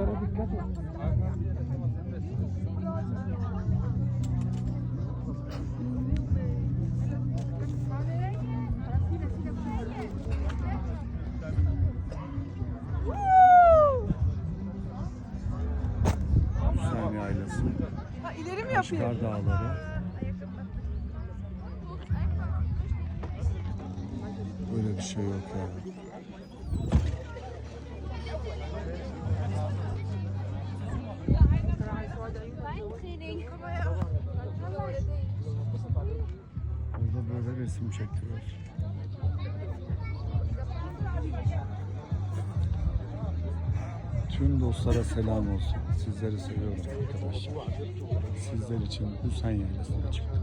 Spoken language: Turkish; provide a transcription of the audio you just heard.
Çocuklara dikkat et. Sami ailesi. Ha ileri mi yapayım? Çıkar dağları. Böyle bir şey yok yani. Burada böyle resim çektiriyor. Tüm dostlara selam olsun. Sizleri seviyorum arkadaşlar. Sizler için Hüseyin Yaylası'na çıktım.